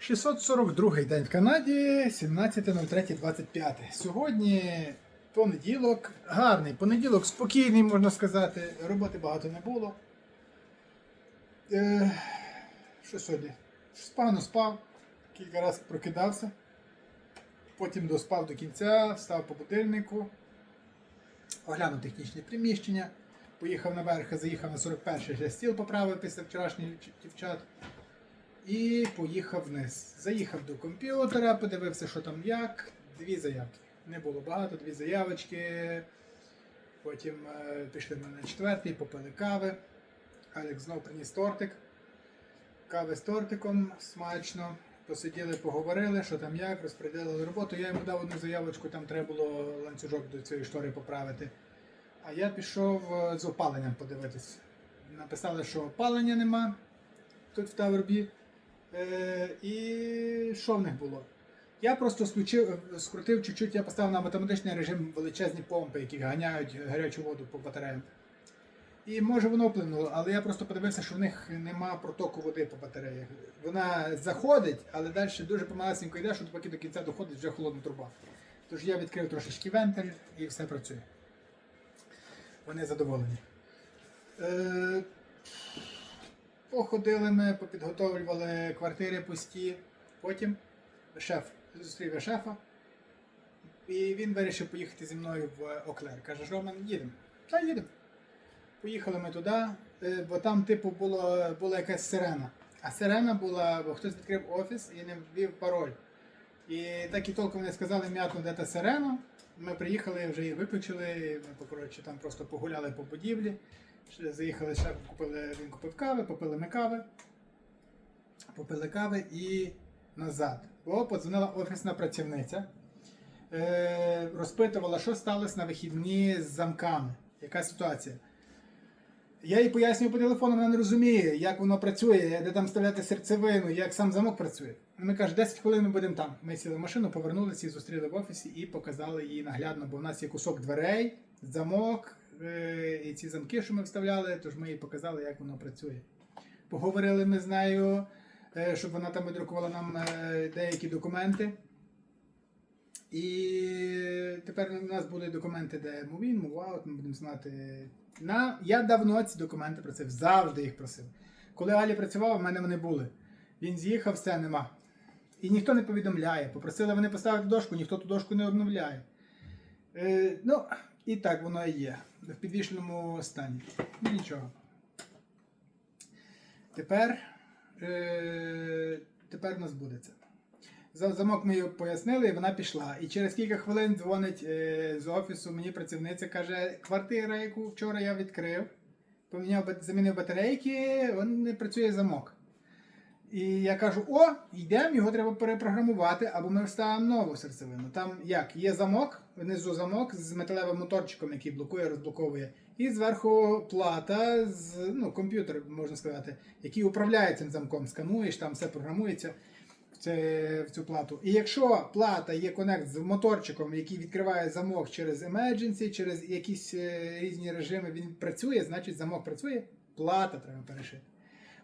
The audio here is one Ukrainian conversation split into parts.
642 день в Канаді, 17.03.25. Сьогодні понеділок, гарний понеділок, спокійний, можна сказати. Роботи багато не було. Е, що сьогодні? Спав, спав, кілька разів прокидався. Потім доспав до кінця, встав по будильнику, оглянув технічне приміщення, поїхав наверх, заїхав на 41-й вже стіл поправив після вчорашніх дівчат. І поїхав вниз. Заїхав до комп'ютера, подивився, що там як. Дві заявки. Не було багато, дві заявочки. Потім е, пішли ми на четвертий, попили кави. Алекс знов приніс тортик. Кави з тортиком смачно. Посиділи, поговорили, що там як, розподілили роботу. Я йому дав одну заявочку, там треба було ланцюжок до цієї штори поправити. А я пішов е, з опаленням подивитись. Написали, що опалення нема тут в Тавербі. Е, і що в них було? Я просто включив, скрутив чуть-чуть, я поставив на математичний режим величезні помпи, які ганяють гарячу воду по батареям. І може воно вплинуло, але я просто подивився, що в них нема протоку води по батареях. Вона заходить, але далі дуже помалесенько йде, що поки до кінця доходить вже холодна труба. Тож я відкрив трошечки вентиль і все працює. Вони задоволені. Е, Походили ми, попідготовлювали квартири пусті. Потім шеф зустрів шефа. І він вирішив поїхати зі мною в Оклер. Каже, Роман, їдемо. Та їдемо. Поїхали ми туди, е, бо там, типу, було, була якась сирена. А сирена була, бо хтось відкрив офіс і не ввів пароль. І так і толком не сказали м'ятно, де та сирена. Ми приїхали, вже її виключили. Ми коротше, там просто погуляли по будівлі. Заїхали ще купили, він купив кави, попили ми кави, попили кави і назад. Бо подзвонила офісна працівниця, е, розпитувала, що сталося на вихідні з замками. Яка ситуація? Я їй пояснюю по телефону, вона не розуміє, як воно працює, де там вставляти серцевину, як сам замок працює. Ми каже, 10 хвилин ми будемо там. Ми сіли в машину, повернулися і зустріли в офісі і показали їй наглядно, бо в нас є кусок дверей, замок і ці замки, що ми вставляли, тож ми їй показали, як воно працює. Поговорили ми з нею, е, щоб вона там видрукувала нам е, деякі документи. І тепер у нас будуть документи, де in, move ми будемо знати. На... Я давно ці документи просив, завжди їх просив. Коли Алі працював, в мене вони були. Він з'їхав, все нема. І ніхто не повідомляє. Попросили вони поставити дошку, ніхто ту дошку не обновляє. Е, ну, і так воно і є. В підвішеному стані. Ну нічого. Тепер, е, тепер у нас буде це. Замок ми їй пояснили, і вона пішла. І через кілька хвилин дзвонить е, з офісу мені працівниця, каже, квартира, яку вчора я відкрив, поміняв замінив батарейки, він не працює замок. І я кажу: о, йдемо, його треба перепрограмувати, або ми вставимо нову серцевину. Там як? Є замок, внизу замок з металевим моторчиком, який блокує, розблоковує. І зверху плата з ну, комп'ютер, можна сказати, який управляє цим замком. Скануєш, там все програмується в, цю плату. І якщо плата є конект з моторчиком, який відкриває замок через emergency, через якісь е, різні режими, він працює, значить замок працює, плата треба перешити.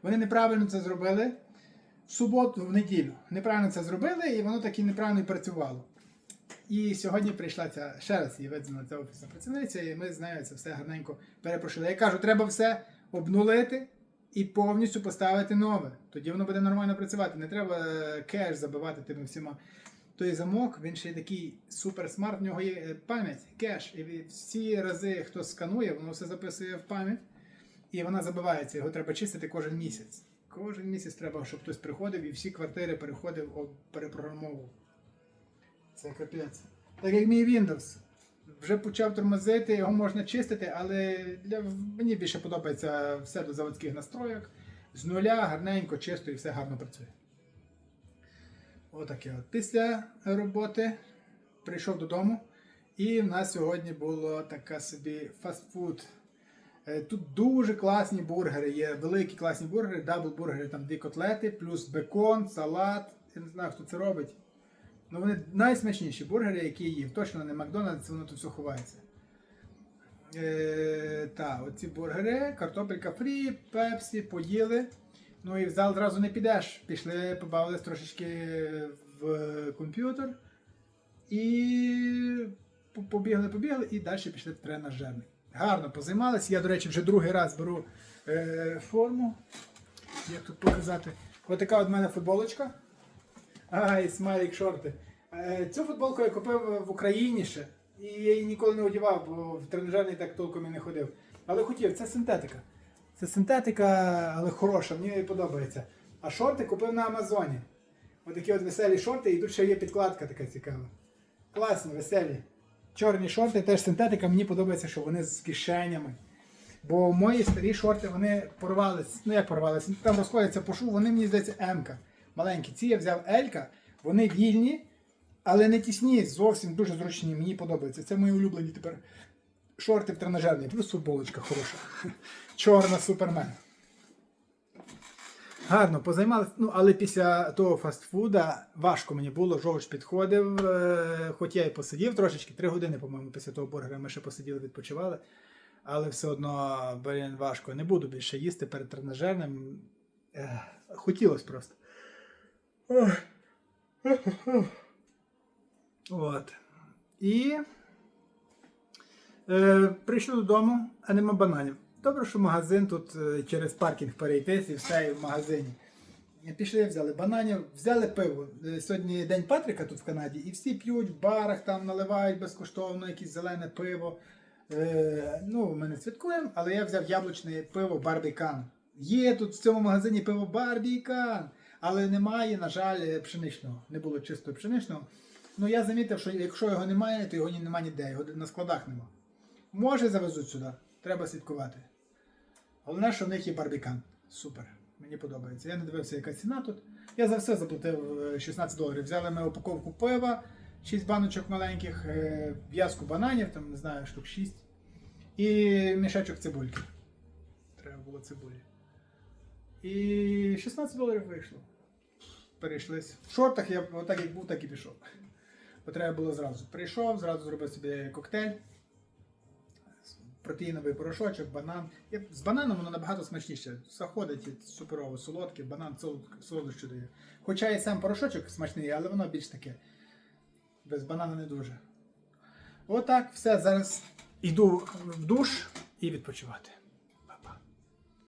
Вони неправильно це зробили в суботу, в неділю. Неправильно це зробили, і воно так і неправильно і працювало. І сьогодні прийшла ця ще раз її видзвонила ця офісна працівниця, і ми з нею це все гарненько перепрошили. Я кажу, треба все обнулити і повністю поставити нове. Тоді воно буде нормально працювати. Не треба е, кеш забивати тими всіма. Той замок, він ще такий супер смарт, в нього є е, пам'ять, кеш. І всі рази, хто сканує, воно все записує в пам'ять, і вона забивається. Його треба чистити кожен місяць. Кожен місяць треба, щоб хтось приходив і всі квартири переходив, перепрограмовував. Це капець. Так як мій Windows. Вже почав тормозити, його можна чистити, але для, мені більше подобається все до заводських настроєк. З нуля гарненько, чисто і все гарно працює. Отаке от. Після роботи прийшов додому, і в нас сьогодні було така собі фастфуд. Е, Тут дуже класні бургери. Є великі класні бургери, дабл бургери, там дві котлети, плюс бекон, салат. Я не знаю, хто це робить. Ну, вони найсмачніші бургери, які їв. Точно не Макдональдс, воно тут все ховається. Е, та, оці бургери, картопелька фрі, пепсі, поїли. Ну і в зал одразу не підеш. Пішли, побавились трошечки в комп'ютер. І побігли, побігли, і далі пішли в тренажерний. Гарно позаймалися. Я, до речі, вже другий раз беру е, форму. Як тут показати? Ось така от мене футболочка. Ай, смайлік шорти. Е, цю футболку я купив в Україні ще. І я її ніколи не одягав, бо в тренажерний так толком і не ходив. Але хотів, це синтетика. Це синтетика, але хороша, мені подобається. А шорти купив на Амазоні. Отакі от веселі шорти, і тут ще є підкладка така цікава. Класні, веселі. Чорні шорти, теж синтетика, мені подобається, що вони з кишенями. Бо мої старі шорти вони порвались. Ну як порвались? Там розходяться по шву, вони мені здається М-ка. Маленькі. Ці я взяв L-ка, вони вільні, але не тісні, зовсім дуже зручні. Мені подобається. Це мої улюблені тепер шорти в тренажерні, плюс футболочка хороша. Чорна супермен. Гарно позаймалися, ну але після того фастфуда важко мені було, жовч підходив. е, Хоч я і посидів трошечки, три години, по-моєму, після того бургера ми ще посиділи, відпочивали. Але все одно, блін, важко. Не буду більше їсти перед тренажерним. Ех, Хотілося просто. От. І е, прийшов додому, а нема бананів. Добре, що магазин тут е, через паркінг перейтись і все в магазині. Пішли, взяли бананів, взяли пиво. Е, Сьогодні День Патрика тут в Канаді, і всі п'ють в барах, там наливають безкоштовно якесь зелене пиво. Е, ну, ми не святкуємо, але я взяв яблучне пиво Барбікан. Є тут в цьому магазині пиво Барбікан, але немає, на жаль, пшеничного. Не було чистого пшеничного. Ну я замітив, що якщо його немає, то його ні- нема ніде, його на складах нема. Може завезуть сюди, треба слідкувати. Головне, що в них є барбікан. Супер. Мені подобається. Я не дивився, яка ціна тут. Я за все заплатив е, 16 доларів. Взяли ми упаковку пива, 6 баночок маленьких, е, в'язку бананів, там не знаю, штук 6. І мішечок цибульки. Треба було цибулі. І 16 доларів вийшло. Перейшлись. В шортах я отак як був, так і пішов. Бо треба було зразу. Прийшов, зразу зробив собі коктейль. Протеїновий порошочок, банан. З бананом воно набагато смачніше. Заходить суперово солодкий, банан солодощу дає. Хоча і сам порошочок смачний, але воно більш таке. Без банана не дуже. Отак, все. Зараз йду в душ і відпочивати.